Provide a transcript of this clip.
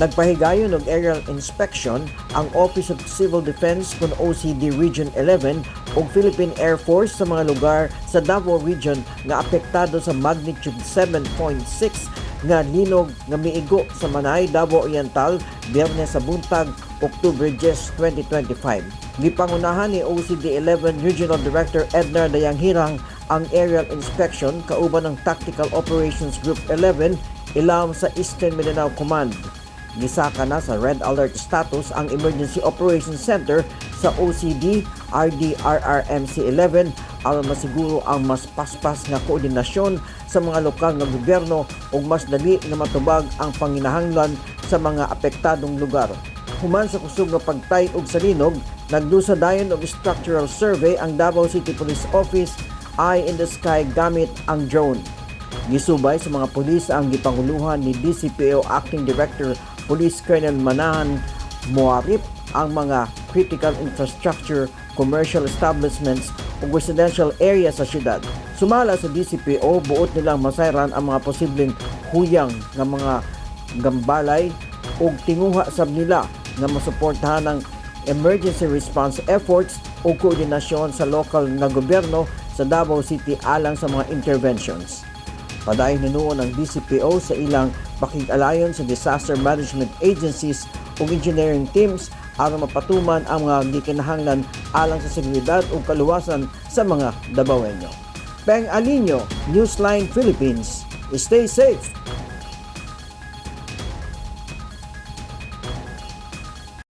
Nagpahigayon og aerial inspection ang Office of Civil Defense kun OCD Region 11 ug Philippine Air Force sa mga lugar sa Davao Region nga apektado sa magnitude 7.6 nga linog nga miigo sa Manay, Davao Oriental, Biyernes sa buntag, October 10, 2025. Gipangunahan ni OCD 11 Regional Director Ednar Dayanghirang ang aerial inspection kauban ng Tactical Operations Group 11 ilawom sa Eastern Mindanao Command. Gisaka na sa red alert status ang Emergency Operations Center sa OCD RDRRMC 11 aron masiguro ang mas paspas nga koordinasyon sa mga lokal nga gobyerno ug mas dali nga matubag ang panginahanglan sa mga apektadong lugar. Human sa kusog nga pagtay og sa linog, nagdusa dayon og structural survey ang Davao City Police Office Eye in the Sky gamit ang drone. Gisubay sa mga pulis ang gipanguluhan ni DCPO Acting Director Police Colonel Manahan Moarip ang mga critical infrastructure, commercial establishments ug residential area sa syudad. Sumala sa DCPO, buot nilang masayran ang mga posibleng huyang nga mga gambalay ug tinguha sab nila nga masuportahan ang emergency response efforts o koordinasyon sa lokal nga gobyerno sa Davao City alang sa mga interventions. Padayon hinuon ang DCPO sa ilang pakig-alayon sa disaster management agencies ug engineering teams aron mapatuman ang mga gikinahanglan alang sa seguridad ug kaluwasan sa mga Davaoenyo. Peng Alinyo, Newsline Philippines. Stay safe